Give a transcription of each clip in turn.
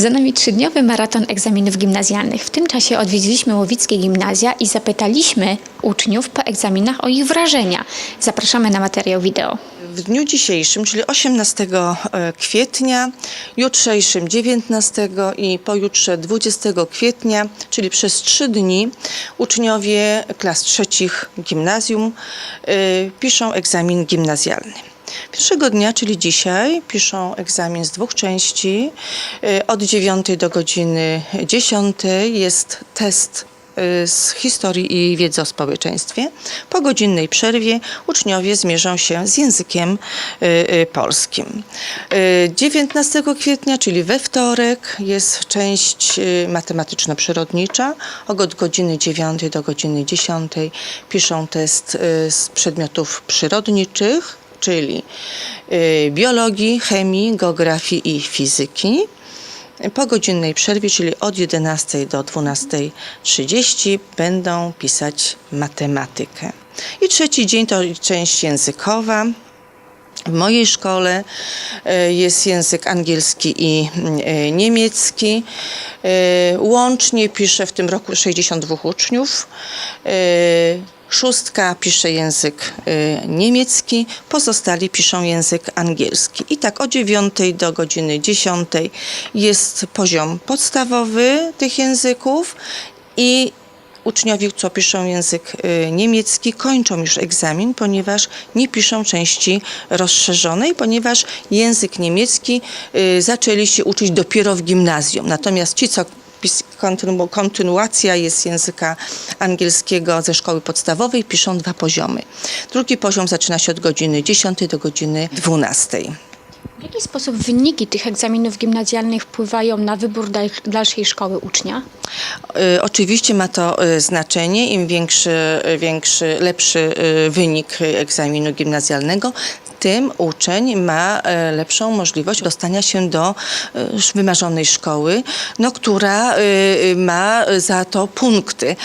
Za nami trzydniowy maraton egzaminów gimnazjalnych. W tym czasie odwiedziliśmy Łowickie Gimnazja i zapytaliśmy uczniów po egzaminach o ich wrażenia. Zapraszamy na materiał wideo. W dniu dzisiejszym, czyli 18 kwietnia, jutrzejszym 19 i pojutrze 20 kwietnia, czyli przez trzy dni, uczniowie klas trzecich gimnazjum y, piszą egzamin gimnazjalny. Pierwszego dnia, czyli dzisiaj, piszą egzamin z dwóch części. Y, Od 9 do godziny 10 jest test y, z historii i wiedzy o społeczeństwie. Po godzinnej przerwie uczniowie zmierzą się z językiem y, polskim. Y, 19 kwietnia, czyli we wtorek, jest część matematyczno-przyrodnicza. Od godziny 9 do godziny 10 piszą test z przedmiotów przyrodniczych, czyli y, biologii, chemii, geografii i fizyki. Po godzinnej przerwie, czyli od 11 do 12.30 będą pisać matematykę. I trzeci dzień to część językowa. W mojej szkole e, jest język angielski i e, niemiecki. Łącznie piszę w tym roku 62 uczniów. Szóstka pisze język e, niemiecki, pozostali piszą język angielski. I tak od 9 do godziny 10 jest poziom podstawowy tych języków i uczniowie, co piszą język y, niemiecki, kończą już egzamin, ponieważ nie piszą części rozszerzonej, ponieważ język niemiecki y, zaczęli się uczyć dopiero w gimnazjum. Natomiast ci, co kontynu- kontynuacja jest języka angielskiego ze szkoły podstawowej, piszą dwa poziomy. Drugi poziom zaczyna się od godziny 10 do godziny 12. W jaki sposób wyniki tych egzaminów gimnazjalnych wpływają na wybór dal- dalszej szkoły ucznia? Y, Oczywiście ma to y, znaczenie. Im większy, y, większy lepszy wynik egzaminu gimnazjalnego, tym uczeń ma y, lepszą możliwość dostania się do y, wymarzonej szkoły, no, która y, ma za to punkty.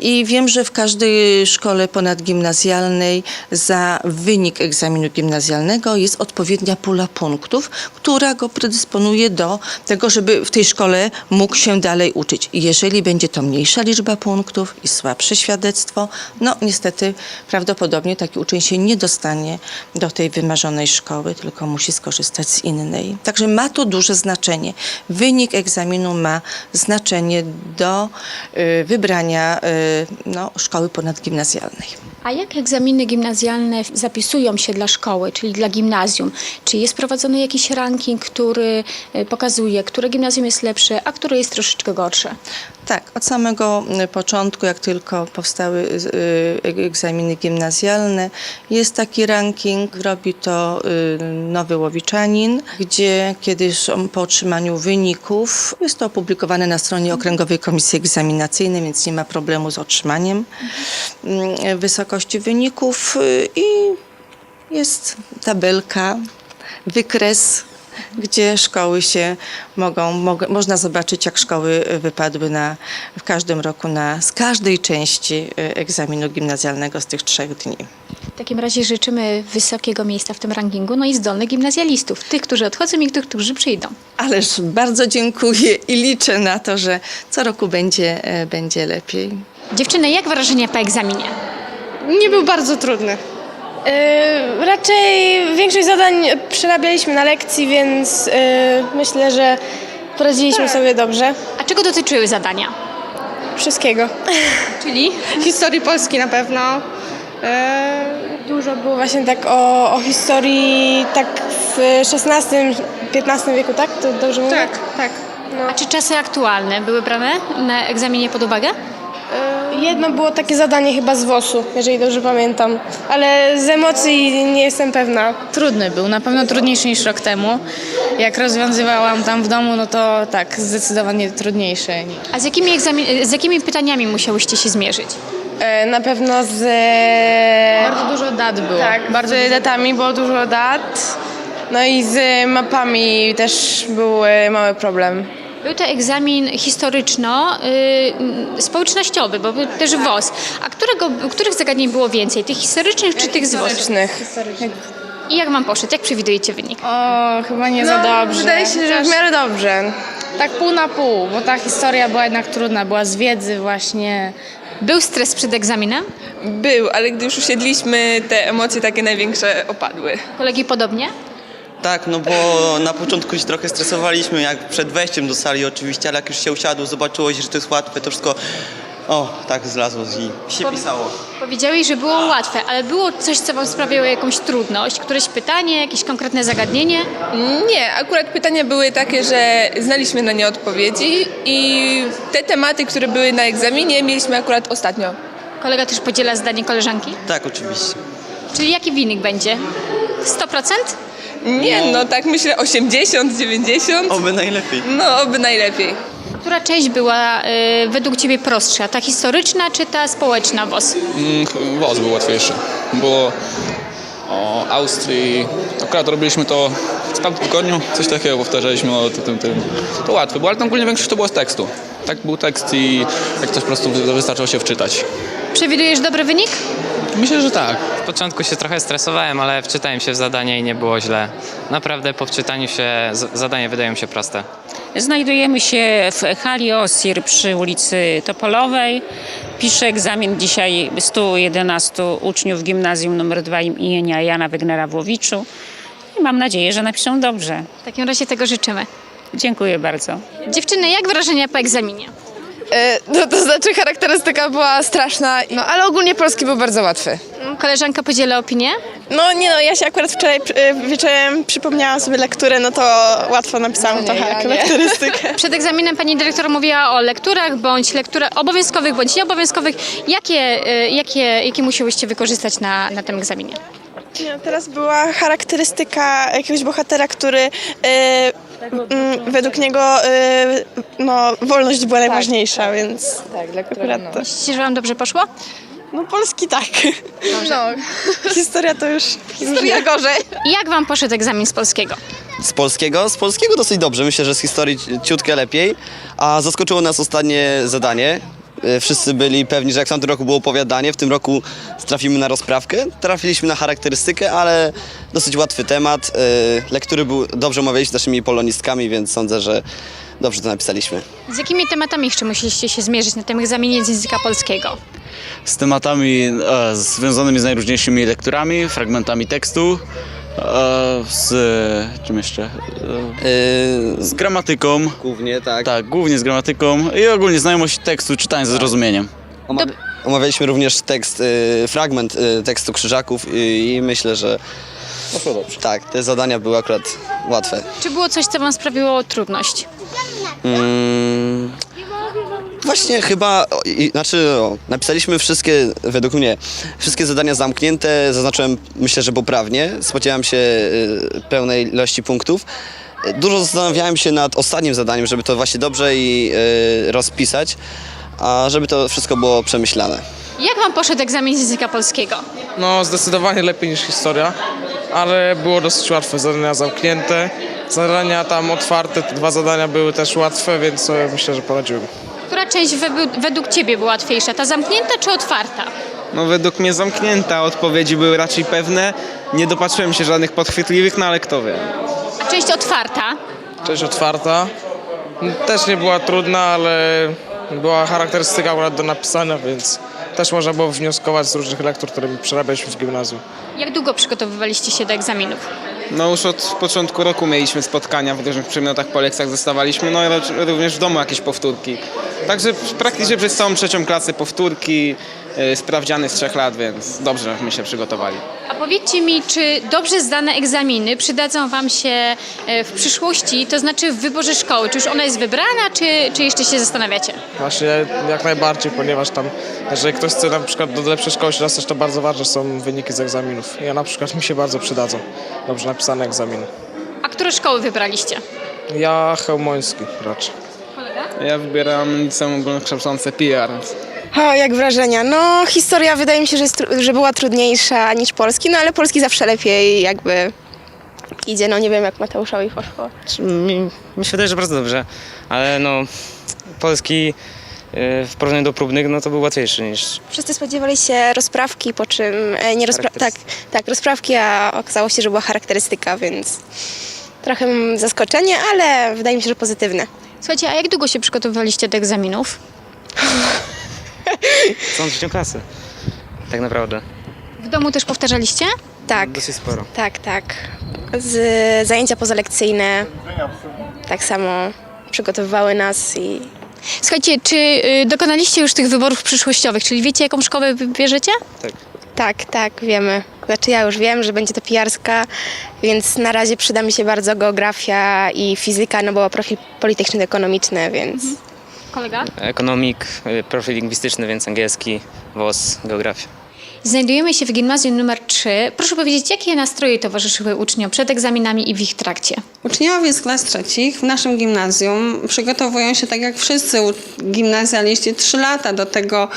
I wiem, że w każdej szkole ponadgimnazjalnej za wynik egzaminu gimnazjalnego jest odpowiednia pula punktów, która go predysponuje do tego, żeby w tej szkole mógł się dalej uczyć. Jeżeli będzie to mniejsza liczba punktów i słabsze świadectwo, no niestety prawdopodobnie taki uczeń się nie dostanie do tej wymarzonej szkoły, tylko musi skorzystać z innej. Także ma to duże znaczenie. Wynik egzaminu ma znaczenie do y, wybrania y, no, szkoły ponadgimnazjalnej. A jak egzaminy gimnazjalne zapisują się dla szkoły, czyli dla gimnazjum? Czy jest prowadzony jakiś ranking, który e, pokazuje, które gimnazjum jest lepsze, a które jest troszeczkę gorsze? Tak, od samego y, początku, jak tylko powstały y, y, egzaminy gimnazjalne, jest taki ranking, robi to Nowy Łowiczanin, gdzie kiedyś po otrzymaniu wyników, jest to opublikowane na stronie Okręgowej Komisji Egzaminacyjnej, więc nie ma problemu z otrzymaniem wysokości wyników i jest tabelka, wykres, gdzie szkoły się mogą, mog, można zobaczyć, jak szkoły wypadły na, w każdym roku na, z każdej części y, egzaminu gimnazjalnego z tych trzech dni. W takim razie życzymy wysokiego miejsca w tym rankingu, no i zdolnych gimnazjalistów, tych, którzy odchodzą i tych, którzy przyjdą. Ależ bardzo dziękuję i liczę na to, że co roku będzie, e, będzie lepiej. Dziewczyny, jak wrażenia po egzaminie? Nie był bardzo trudny. Yy, raczej większość zadań przerabialiśmy na lekcji, więc yy, myślę, że poradziliśmy sobie dobrze. A czego dotyczyły zadania? Wszystkiego. Czyli? Historii Polski na pewno. Yy, dużo było właśnie tak o, o historii tak w XVI-XV wieku, tak? To dobrze mówię? Tak, tak. A czy czasy aktualne były brane na egzaminie pod uwagę? Jedno było takie zadanie chyba z WOS-u, jeżeli dobrze pamiętam. Ale z emocji nie jestem pewna. Trudny był, na pewno trudniejszy niż rok temu. Jak rozwiązywałam tam w domu, no to tak, zdecydowanie trudniejszy. A z jakimi, egzamin- z jakimi pytaniami musiałyście się zmierzyć? Yy, na pewno z... Bardzo dużo dat było. Tak, bardzo z datami było dużo dat. No i z mapami też był e, mały problem. Był to egzamin historyczno-społecznościowy, bo był też WOS. A którego, których zagadnień było więcej? Tych historycznych czy tych z WOS? Historycznych. I jak wam poszedł? Jak przewidujecie wynik? O, chyba nie za dobrze. No, Wydaje się, że w miarę dobrze. Tak pół na pół, bo ta historia była jednak trudna, była z wiedzy właśnie. Był stres przed egzaminem? Był, ale gdy już usiedliśmy, te emocje takie największe opadły. Kolegi podobnie? Tak, no bo na początku się trochę stresowaliśmy, jak przed wejściem do sali oczywiście, ale jak już się usiadło, zobaczyło się, że to jest łatwe, to wszystko, o, tak zlazło i się pisało. Powiedziałeś, że było łatwe, ale było coś, co wam sprawiało jakąś trudność? Któreś pytanie, jakieś konkretne zagadnienie? Nie, akurat pytania były takie, że znaliśmy na nie odpowiedzi i te tematy, które były na egzaminie, mieliśmy akurat ostatnio. Kolega też podziela zdanie koleżanki? Tak, oczywiście. Czyli jaki wynik będzie? 100%? Nie, no tak myślę 80, 90. Oby najlepiej. No, oby najlepiej. Która część była y, według Ciebie prostsza? Ta historyczna czy ta społeczna WOS? Mm, WOS był łatwiejszy. Było o Austrii, akurat robiliśmy to w tamtym tygodniu, coś takiego powtarzaliśmy o tym, tym, tym. To łatwe było, ale tam ogólnie większość to było z tekstu. Tak był tekst i jak coś po prostu wy- wystarczyło się wczytać. Przewidujesz dobry wynik? Myślę, że tak. W początku się trochę stresowałem, ale wczytałem się w zadanie i nie było źle. Naprawdę po wczytaniu się z- zadania wydają mi się proste. Znajdujemy się w hali OSIR przy ulicy Topolowej. Piszę egzamin dzisiaj 111 uczniów gimnazjum nr 2 imienia Jana Wegnera w Łowiczu. I mam nadzieję, że napiszą dobrze. W takim razie tego życzymy. Dziękuję bardzo. Dziewczyny, jak wrażenia po egzaminie? E, no, to znaczy charakterystyka była straszna, no ale ogólnie polski był bardzo łatwy. Koleżanka podziela opinię? No nie no, ja się akurat wczoraj e, wieczorem przypomniałam sobie lekturę, no to łatwo napisałam to charakterystykę. Przed egzaminem pani dyrektor mówiła o lekturach, bądź lekturach obowiązkowych, bądź nieobowiązkowych. Jakie, y, jakie, jakie musiałyście wykorzystać na, na tym egzaminie? Nie, no, teraz była charakterystyka jakiegoś bohatera, który e, mm, według niego e, no, wolność była najważniejsza, więc Tak, dla akurat to. Myślicie, że wam dobrze poszło? No polski tak. No, historia to już, historia gorzej. I jak wam poszedł egzamin z polskiego? Z polskiego? Z polskiego dosyć dobrze. Myślę, że z historii ci- ciutkę lepiej. A zaskoczyło nas ostatnie zadanie. E, Wszyscy byli pewni, że jak w tamtym roku było opowiadanie, w tym roku trafimy na rozprawkę. Trafiliśmy na charakterystykę, ale dosyć łatwy temat. E, Lektury był, dobrze omawialiśmy z naszymi polonistkami, więc sądzę, że dobrze to napisaliśmy. Z jakimi tematami jeszcze musieliście się zmierzyć na tym egzaminie z języka polskiego? Z tematami e, związanymi z najróżniejszymi lekturami, fragmentami tekstu, e, z czym jeszcze? E, E, z gramatyką. Głównie tak. Tak, głównie z gramatyką i ogólnie znajomość tekstu, czytanie ze zrozumieniem. Omawia- Omawialiśmy również tekst, e, fragment e, tekstu Krzyżaków i, i myślę, że tak, te zadania były akurat łatwe. Czy było coś, co wam sprawiło trudność? Mm, właśnie chyba, i, znaczy o, napisaliśmy wszystkie, według mnie, wszystkie zadania zamknięte, zaznaczyłem myślę, że poprawnie, spodziewałem się y, pełnej ilości punktów. Y, Dużo zastanawiałem się nad ostatnim zadaniem, żeby to właśnie dobrze i y, rozpisać, a żeby to wszystko było przemyślane. Jak wam poszedł egzamin z języka polskiego? No, zdecydowanie lepiej niż historia, ale było dosyć łatwe. Zadania zamknięte, zadania tam otwarte, te dwa zadania były też łatwe, więc sobie myślę, że poradziłem. Która część we- według ciebie była łatwiejsza? Ta zamknięta czy otwarta? No, według mnie zamknięta, odpowiedzi były raczej pewne. Nie dopatrzyłem się żadnych podchwytliwych, no ale kto wie. A część otwarta? Część otwarta. Też nie była trudna, ale była charakterystyka akurat do napisania, więc też można było wnioskować z różnych lektur, które przerabialiśmy w gimnazjum. Jak długo przygotowywaliście się do egzaminów? No już od początku roku mieliśmy spotkania w różnych przedmiotach po lekcjach dostawaliśmy, no i również w domu jakieś powtórki. Także praktycznie przez całą trzecią klasę powtórki, yy, sprawdziany z trzech lat, więc dobrze my się przygotowali. A powiedzcie mi, czy dobrze zdane egzaminy przydadzą Wam się e, w przyszłości, to znaczy w wyborze szkoły? Czy już ona jest wybrana, czy, czy jeszcze się zastanawiacie? Właśnie jak najbardziej, ponieważ tam, jeżeli ktoś chce na przykład do lepszej szkoły się dostać, to bardzo ważne są wyniki z egzaminów. Ja na przykład mi się bardzo przydadzą dobrze napisane egzaminy. A które szkoły wybraliście? Ja Chełmoński raczej. Ja wybieram liceum ogólnokształcące PR. O, jak wrażenia? No, historia wydaje mi się, że, jest, tru- że była trudniejsza niż polski, no ale polski zawsze lepiej jakby idzie, no nie wiem jak Mateuszowi poszło. Mi, mi się wydaje, że bardzo dobrze, ale no polski w porównaniu do próbnych, no to był łatwiejszy niż Wszyscy spodziewali się rozprawki, po czym e, nie rozpra- tak, tak, rozprawki, a okazało się, że była charakterystyka, więc trochę mm, zaskoczenie, ale wydaje mi się, że pozytywne. Słuchajcie, a jak długo się przygotowywaliście do egzaminów? całą trzecią klasę. Tak naprawdę. W domu też powtarzaliście? Tak, Dosyć sporo. tak, tak. Z zajęcia pozalekcyjne tak samo przygotowywały nas i Słuchajcie, czy y, dokonaliście już tych wyborów przyszłościowych, czyli wiecie, jaką szkołę wybierzecie? tak, tak, wiemy. Znaczy ja już wiem, że będzie to pijarska, więc na razie przyda mi się bardzo geografia i fizyka, no bo profil politechniczno-ekonomiczny, więc... Kolega? Ekonomik, y, profil lingwistyczny, więc angielski, WOS, geografia. Znajdujemy się w gimnazjum numer 3. Proszę powiedzieć, jakie nastroje towarzyszyły uczniom przed egzaminami i w ich trakcie? Uczniowie z klas trzecich w naszym gimnazjum przygotowują się tak jak wszyscy gimnazjaliści trzy lata do tego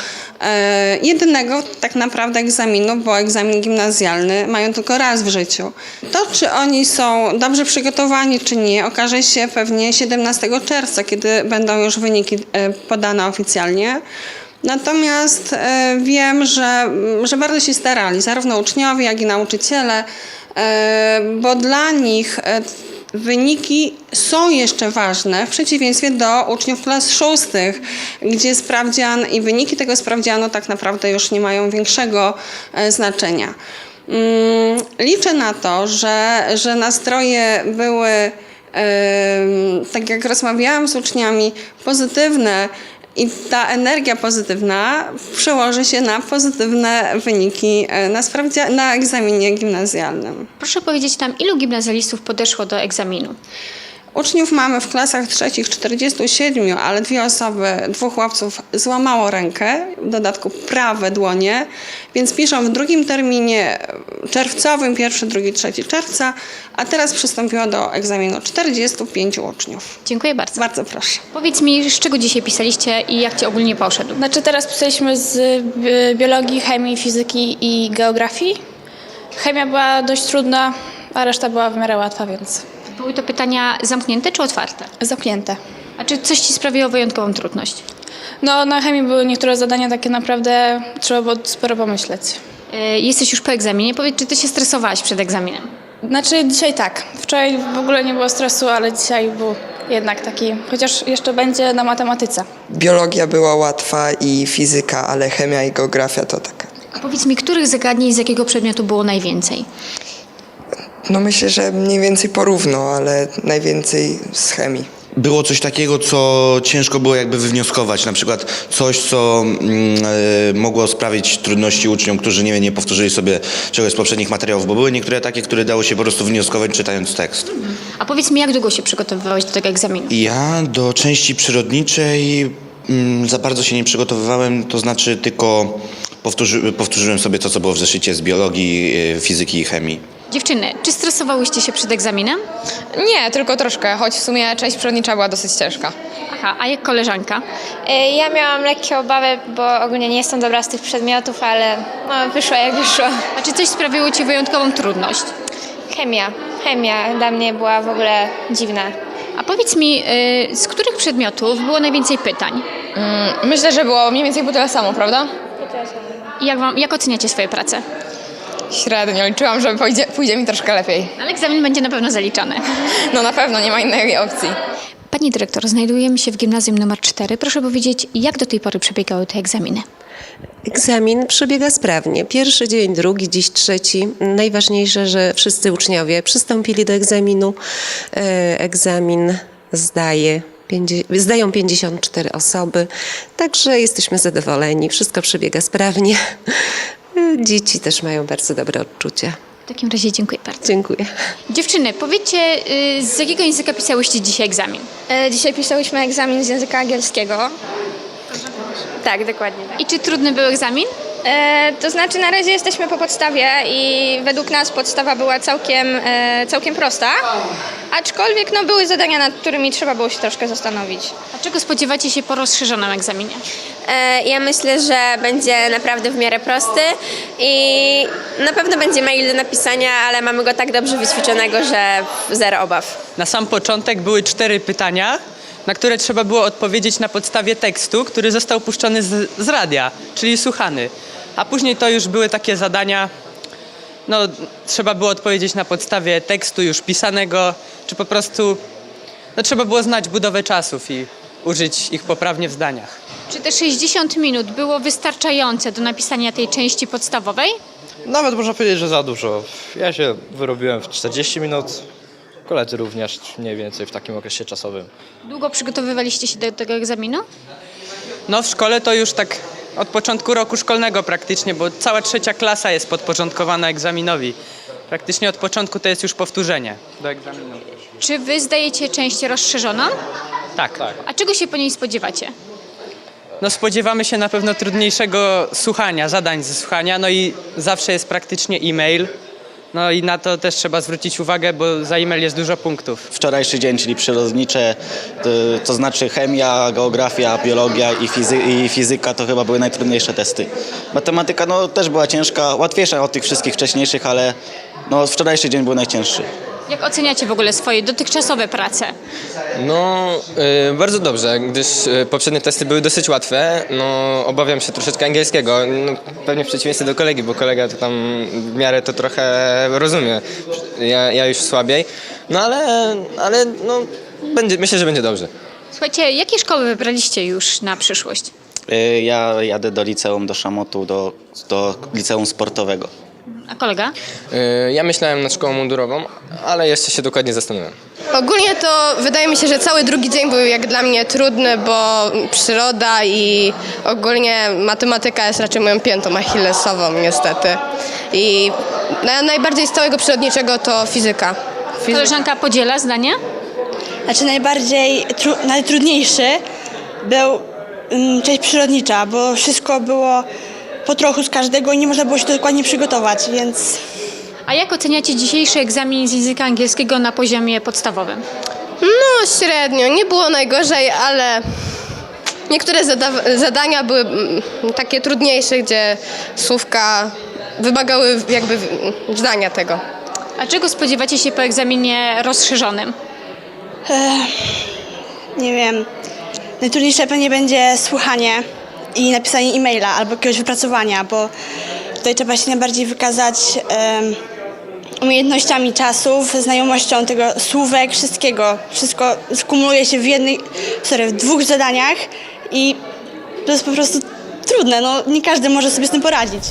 e, jedynego tak naprawdę egzaminu, bo egzamin gimnazjalny mają tylko raz w życiu. To, czy oni są dobrze przygotowani, czy nie, okaże się pewnie 17 czerwca, kiedy będą już wyniki e, podane oficjalnie. Natomiast e, wiem, że, że bardzo się starali, zarówno uczniowie, jak i nauczyciele, e, bo dla nich e, wyniki są jeszcze ważne w przeciwieństwie do uczniów klas szóstych, gdzie sprawdzian i wyniki tego sprawdzianu tak naprawdę już nie mają większego znaczenia. Mm, Liczę na to, że, że nastroje były, tak jak rozmawiałam z uczniami, pozytywne i ta energia pozytywna przełoży się na pozytywne wyniki e, na, sprawdzia- na egzaminie gimnazjalnym. Proszę powiedzieć nam, ilu gimnazjalistów podeszło do egzaminu? Uczniów mamy w klasach trzecich 47, ale dwie osoby, dwóch ławców złamało rękę, w dodatku prawe dłonie, więc piszą w drugim terminie czerwcowym, pierwszy, drugi, trzeci czerwca, a teraz przystąpiło do egzaminu 45 uczniów. Dziękuję bardzo. Bardzo proszę. Powiedz mi, z czego dzisiaj pisaliście i jak Ci ogólnie poszedł? Znaczy teraz pisaliśmy z bi- biologii, chemii, fizyki i geografii. Chemia była dość trudna, a reszta była w miarę łatwa, więc Były to pytania zamknięte czy otwarte? zamknięte. A czy coś Ci sprawiło wyjątkową trudność? No na chemii były niektóre zadania takie naprawdę, trzeba było sporo pomyśleć. E, Jesteś już po egzaminie. Powiedz, czy Ty się stresowałaś przed egzaminem? Znaczy dzisiaj tak. Wczoraj w ogóle nie było stresu, ale dzisiaj był jednak taki, chociaż jeszcze będzie na matematyce. Biologia była łatwa i fizyka, ale chemia i geografia to taka. A powiedz mi, których zagadnień z jakiego przedmiotu było najwięcej? No myślę, że mniej więcej porówno, ale najwięcej z chemii. Było coś takiego, co ciężko było jakby wywnioskować, na przykład coś, co mm, e, mogło sprawić trudności uczniom, którzy nie, nie powtórzyli sobie czegoś z poprzednich materiałów, bo były niektóre takie, które dało się po prostu wnioskować czytając tekst. A powiedz mi, jak długo się przygotowywałeś do tego egzaminu? Ja do części przyrodniczej mm, za bardzo się nie przygotowywałem, to znaczy tylko powtórzy, powtórzyłem sobie to, co było w zeszycie z biologii, e, fizyki i chemii. Dziewczyny, czy stresowałyście się przed egzaminem? Nie, tylko troszkę, choć w sumie część przyrodnicza była dosyć ciężka. Aha, a jak koleżanka? E, Ja miałam lekkie obawy, bo ogólnie nie jestem dobra z tych przedmiotów, ale no, wyszło jak wyszło. A czy coś sprawiło Ci wyjątkową trudność? Chemia. Chemia dla mnie była w ogóle dziwna. A powiedz mi, y, z których przedmiotów było najwięcej pytań? Mm, myślę, że było mniej więcej po tyle samo, prawda? I jak, wam, jak oceniacie swoje prace? Średnio, liczyłam, że pójdzie, pójdzie mi troszkę lepiej. Ale egzamin będzie na pewno zaliczany. No na pewno, nie ma innej opcji. Pani dyrektor, znajdujemy się w gimnazjum numer 4. Proszę powiedzieć, jak do tej pory przebiegały te egzaminy? Egzamin przebiega sprawnie. Pierwszy dzień, drugi, dziś trzeci. Najważniejsze, że wszyscy uczniowie przystąpili do egzaminu. E, Egzamin zdaje. Zdają 54 osoby, także jesteśmy zadowoleni. Wszystko przebiega sprawnie. Dzieci też mają bardzo dobre odczucia. W takim razie dziękuję bardzo. Dziękuję. Dziewczyny, powiedzcie, y, z jakiego języka pisałyście dzisiaj egzamin? E, Dzisiaj pisałyśmy egzamin z języka angielskiego. Tak, dokładnie. I czy trudny był egzamin? E, to znaczy na razie jesteśmy po podstawie i według nas podstawa była całkiem, e, całkiem prosta, aczkolwiek no, były zadania, nad którymi trzeba było się troszkę zastanowić. A czego spodziewacie się po rozszerzonym egzaminie? E, Ja myślę, że będzie naprawdę w miarę prosty i na pewno będzie mail do napisania, ale mamy go tak dobrze wyćwiczonego, że zero obaw. Na sam początek były cztery pytania, na które trzeba było odpowiedzieć na podstawie tekstu, który został puszczony z, z radia, czyli słuchany. A później to już były takie zadania, no trzeba było odpowiedzieć na podstawie tekstu już pisanego, czy po prostu no, trzeba było znać budowę czasów i użyć ich poprawnie w zdaniach. Czy te 60 minut było wystarczające do napisania tej części podstawowej? Nawet można powiedzieć, że za dużo. Ja się wyrobiłem w 40 minut, koledzy również mniej więcej w takim okresie czasowym. Długo przygotowywaliście się do tego egzaminu? No w szkole to już tak od początku roku szkolnego praktycznie, bo cała trzecia klasa jest podporządkowana egzaminowi. Praktycznie od początku to jest już powtórzenie do egzaminu. Czy wy zdajecie część rozszerzoną? Tak. A czego się po niej spodziewacie? No spodziewamy się na pewno trudniejszego słuchania, zadań ze słuchania, no i zawsze jest praktycznie e-mail. No i na to też trzeba zwrócić uwagę, bo za e-mail jest dużo punktów. Wczorajszy dzień, czyli przyrodnicze, to, to znaczy chemia, geografia, biologia i, fizy i fizyka to chyba były najtrudniejsze testy. Matematyka no, też była ciężka, łatwiejsza od tych wszystkich wcześniejszych, ale no, wczorajszy dzień był najcięższy. Jak oceniacie w ogóle swoje dotychczasowe prace? No, y, bardzo dobrze, gdyż y, poprzednie testy były dosyć łatwe. No, obawiam się troszeczkę angielskiego, no, pewnie w przeciwieństwie do kolegi, bo kolega to tam w miarę to trochę rozumie. Ja, ja już słabiej. No ale, ale no, będzie, myślę, że będzie dobrze. Słuchajcie, jakie szkoły wybraliście już na przyszłość? Y, Ja jadę do liceum, do Szamotu, do, do liceum sportowego. A kolega? Y, ja myślałem nad szkołą mundurową, ale jeszcze się dokładnie zastanawiam. Ogólnie to wydaje mi się, że cały drugi dzień był jak dla mnie trudny, bo przyroda i ogólnie matematyka jest raczej moją piętą achillesową niestety. I na, najbardziej z całego przyrodniczego to fizyka. Koleżanka podziela zdanie? Znaczy najbardziej, tru, najtrudniejszy był mm, część przyrodnicza, bo wszystko było po trochu z każdego i nie można było się dokładnie przygotować, więc A jak oceniacie dzisiejszy egzamin z języka angielskiego na poziomie podstawowym? No średnio, nie było najgorzej, ale niektóre zada- zadania były mm, takie trudniejsze, gdzie słówka wymagały jakby mm, zdania tego. A czego spodziewacie się po egzaminie rozszerzonym? nie wiem. Najtrudniejsze pewnie będzie słuchanie i napisanie e-maila albo jakiegoś wypracowania, bo tutaj trzeba się najbardziej wykazać umiejętnościami czasów, znajomością tego słówek, wszystkiego. Wszystko skumuluje się w jednej, sorry, w dwóch zadaniach i to jest po prostu trudne. No, nie każdy może sobie z tym poradzić.